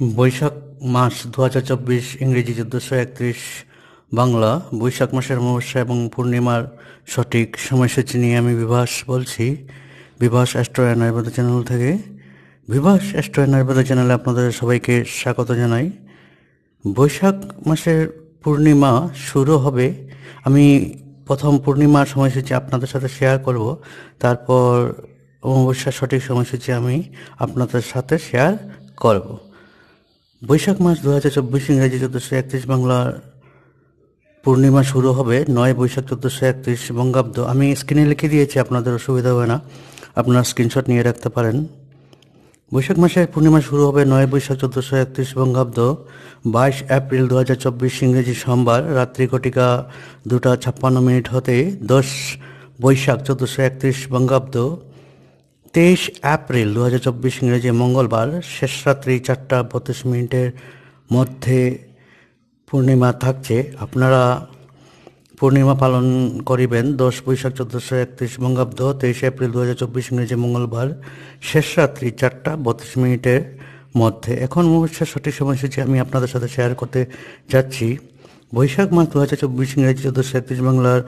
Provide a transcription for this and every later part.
বৈশাখ মাস দু হাজার চব্বিশ, ইংরেজি চোদ্দোশো একত্রিশ, বাংলা বৈশাখ মাসের অমাবস্যা এবং পূর্ণিমার সঠিক সময়সূচি নিয়ে আমি বিভাস বলছি। বিভাস অ্যাস্ট্রো অ্যান্ড চ্যানেল থেকে। বিভাস অ্যাস্ট্রো অ্যান্ড আয়ুর্বেদ চ্যানেলে আপনাদের সবাইকে স্বাগত জানাই। বৈশাখ মাসের পূর্ণিমা শুরু হবে। আমি প্রথম পূর্ণিমার সময়সূচি আপনাদের সাথে শেয়ার করব। তারপর অমাবস্যার সঠিক সময়সূচি আমি আপনাদের সাথে শেয়ার করব। বৈশাখ মাস দু হাজার চব্বিশ ইংরেজি চোদ্দোশো একত্রিশ বাংলার পূর্ণিমা শুরু হবে নয় বৈশাখ চোদ্দোশো একত্রিশ বঙ্গাব্দ। আমি স্ক্রিনে লিখে দিয়েছি, আপনাদের অসুবিধা হবে না। আপনারা স্ক্রিনশট নিয়ে রাখতে পারেন। বৈশাখ মাসের পূর্ণিমা শুরু হবে নয় বৈশাখ চোদ্দোশো একত্রিশ বঙ্গাব্দ। বাইশ এপ্রিল দু হাজার চব্বিশ ইংরেজি সোমবার, রাত্রি ঘটিকা দুটা ছাপ্পান্ন মিনিট হতে দশ বৈশাখ চোদ্দোশো একত্রিশ বঙ্গাব্দ। তেইশ এপ্রিল দু হাজার চব্বিশ ইংরেজি মঙ্গলবার শেষ রাত্রি চারটা বত্রিশ মিনিটের মধ্যে পূর্ণিমা থাকছে। আপনারা পূর্ণিমা পালন করিবেন। দশ বৈশাখ চোদ্দোশো একত্রিশ বঙ্গাব্দ তেইশে এপ্রিল দু হাজার চব্বিশ ইংরেজি মঙ্গলবার শেষ রাত্রি চারটা বত্রিশ মিনিটের মধ্যে। এখন অমাবস্যার সঠিক সময়সূচি আমি আপনাদের সাথে শেয়ার করতে যাচ্ছি। বৈশাখ মাস দু হাজার চব্বিশ ইংরেজি চোদ্দোশো একত্রিশ বাংলার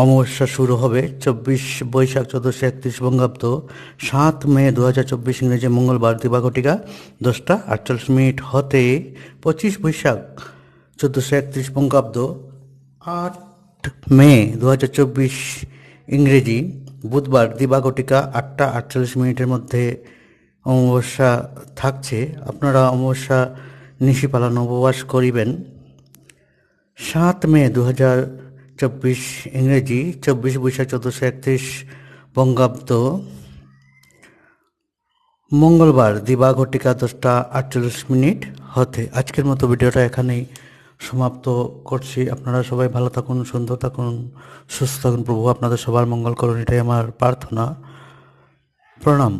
অমাবস্যা শুরু হবে চব্বিশ বৈশাখ চোদ্দোশো একত্রিশ বঙ্গাব্দ, সাত মে দু হাজার চব্বিশ ইংরেজি মঙ্গলবার দিবাঘটিকা দশটা আটচল্লিশ মিনিট হতে পঁচিশ বৈশাখ চোদ্দোশো একত্রিশ বঙ্গাব্দ, আট মে দু হাজার চব্বিশ ইংরেজি বুধবার দিবাঘটিকা আটটা আটচল্লিশ মিনিটের মধ্যে অমাবস্যা থাকছে। আপনারা অমাবস্যা নিশি পালন উপবাস করিবেন। সাত মে দু হাজার চব্বিশ ইংরেজি, চব্বিশ বৈশাখ চোদ্দোশো একত্রিশ বঙ্গাব্দ। মঙ্গলবার দিবা ঘটিকা দশটা আটচল্লিশ মিনিট হতে। আজকের মতো ভিডিওটা এখানেই সমাপ্ত করছি। আপনারা সবাই ভালো থাকুন, সুন্দর থাকুন, সুস্থ থাকুন। প্রভু আপনাদের সবার মঙ্গল করুন। এটাই আমার প্রার্থনা। প্রণাম।